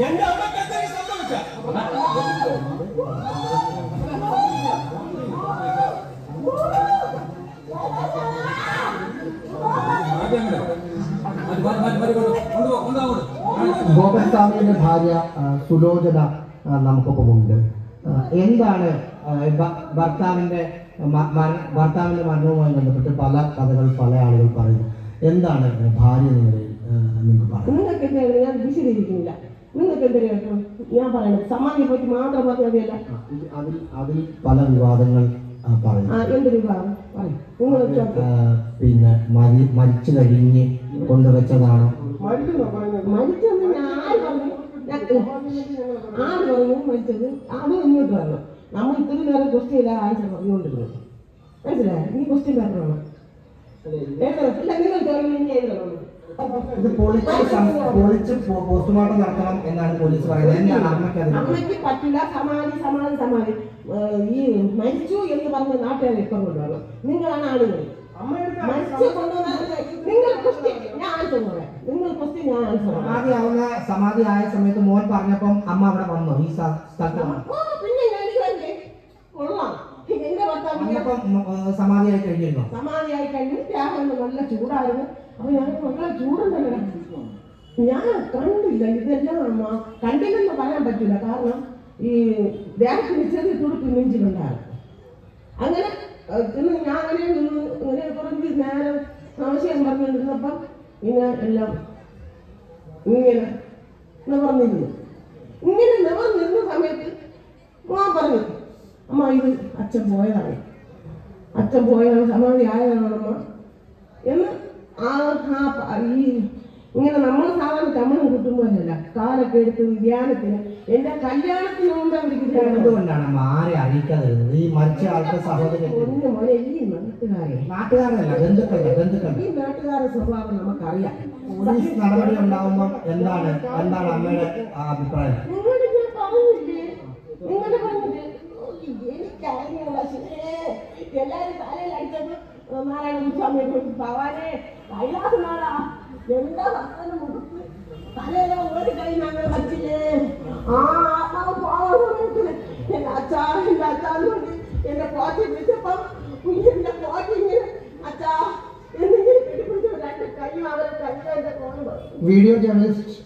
எங்க அம்மா கத்தரி சத்தம் வச்சா ഗോപസ്വാമിയുടെ ഭാര്യ സുലോചന നമുക്കൊപ്പമുണ്ട് എന്താണ് ഭർത്താവിന്റെ ഭർത്താവിന്റെ മരണവുമായി ബന്ധപ്പെട്ട് പല കഥകൾ പല ആളുകൾ പറയുന്നു. എന്താണ് ഭാര്യ ആ, നിങ്ങൾക്ക് പറയുന്നത് നിങ്ങൾക്ക് എന്താണ് ഞാൻ വിശദീകരിക്കുന്നില്ല. നിങ്ങൾക്ക് എന്തെങ്കിലും ഞാൻ പറയുന്നത് സമാധിയെ പറ്റി മാത്രം അതിൽ പല വിവാദങ്ങൾ പിന്നെ മരി മരിച്ചു കഴിഞ്ഞ് കൊണ്ടുവച്ചതാണോ ആര് പറഞ്ഞു? മരിച്ചത്? അത് ഇങ്ങോട്ട് വരണം. നമ്മൾ ഇത്രയും നേരം ക്വസ്റ്റ്യൻ ഇല്ല ആൻസർ പറഞ്ഞുകൊണ്ടിരുന്നത്. മനസ്സിലായോ? ഈ ക്വസ്റ്റ്യൻ പേപ്പറാണ് എഴുതണം. ഇല്ല നിങ്ങൾ എഴുതണം. ഇത് പൊളിച്ച് പൊളിച്ച് പോസ്റ്റ്മോർട്ടം നടത്തണം എന്നാണ് പോലീസ് പറയുന്നത്. അമ്മയ്ക്ക് പറ്റില്ല. സമാധി സമാധി സമാധി. ഈ മരിച്ചു എന്ന് പറഞ്ഞ നാട്ടുകാർ ഇപ്പം കൊണ്ടുവരണം നിങ്ങളാണ് ആളുകൾ മരിച്ചു നിങ്ങൾ ക്വസ്റ്റ്യൻ ഞാൻ ആൻസർ പറയാം. നിങ്ങൾ ക്വസ്റ്റ്യൻ ഞാൻ ആൻസർ പറയാം. സമാധി ആവുന്ന സമാധി ആയ സമയത്ത് മോൻ പറഞ്ഞപ്പം അമ്മ അവിടെ വന്നു. ഈ സ്ഥലത്താണ് പിന്നെ ഞാൻ കൊള്ളാം. എന്റെ ഭർത്താവ് സമാധിയായി കഴിഞ്ഞിരുന്നു? സമാധിയായി കഴിഞ്ഞു. ത്യാഗം നല്ല ചൂടായിരുന്നു. അപ്പൊ ഞങ്ങൾക്ക് മക്കളെ ചൂടുണ്ടല്ലോ. ഞാൻ കണ്ടില്ല ഇതെല്ലാം കണ്ടില്ലെന്ന് പറയാൻ പറ്റില്ല. കാരണം ഈ ദേഹത്തിന് ചെറിയ തുടുപ്പ് നെഞ്ചിലുണ്ടായിരുന്നു അങ്ങനെ പിന്നെ ഞാൻ അങ്ങനെ ഇങ്ങനെ കുറച്ച് നേരം ആവശ്യം പറഞ്ഞിരുന്നപ്പം ഇങ്ങനെ എല്ലാം ഇങ്ങനെ നിവർന്നിരുന്നു. ഇങ്ങനെ നിവർന്നിരുന്ന സമയത്ത് മോൻ പറഞ്ഞു അമ്മ ഇത് അച്ഛൻ പോയതാണ്. അച്ഛൻ പോയതാണ് സമാധി ആയതാണ് അമ്മ? എന്ന് ആ ആ ഈ ഇങ്ങനെ നമ്മൾ സാധാരണ തമിഴ് കിട്ടുമ്പോഴല്ല കാലൊക്കെ എടുത്ത് ധ്യാനത്തിന്. എന്റെ കല്യാണത്തിന് മുമ്പ് അവർക്ക് എന്തുകൊണ്ടാണ്? ആരെ അറിയിക്കാതെ ഈ മരിച്ച ആൾക്ക് സഹോദരൻ നാട്ടുകാരെ. നാട്ടുകാരല്ല ബന്ധുക്കളുടെ ബന്ധുക്കളുടെ ഈ നാട്ടുകാരുടെ സ്വഭാവം നമുക്കറിയാം. പോലീസ് നടപടി ഉണ്ടാവുമ്പോൾ എന്താണ്? എന്താണ് അമ്മയുടെ അഭിപ്രായം? അടിച്ചത് നാരായണ സ്വാമിയെ കൊണ്ട് ഭവാനെ കൈലാസനാടാ എന്താ വർത്തമാനം കൊടുത്ത് തലയിലെ ഒരു കൈ ഞങ്ങൾ വച്ചില്ലേ ആ ആത്മാവ് പോകാൻ സമയത്തിന് എന്റെ അച്ഛാ എന്റെ അച്ഛാന്ന് കൊണ്ട് എന്റെ കോച്ചി വിളിച്ചപ്പം എന്റെ പോറ്റി ഇങ്ങനെ അച്ഛാ വീഡിയോ ജേർണലിസ്റ്റ്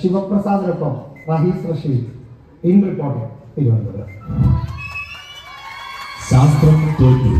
ശിവപ്രസാദിനൊപ്പം റഹീസ് റഷീദ് ഇൻ റിപ്പോർട്ടർ തിരുവനന്തപുരം. ശാസ്ത്രം തോറ്റു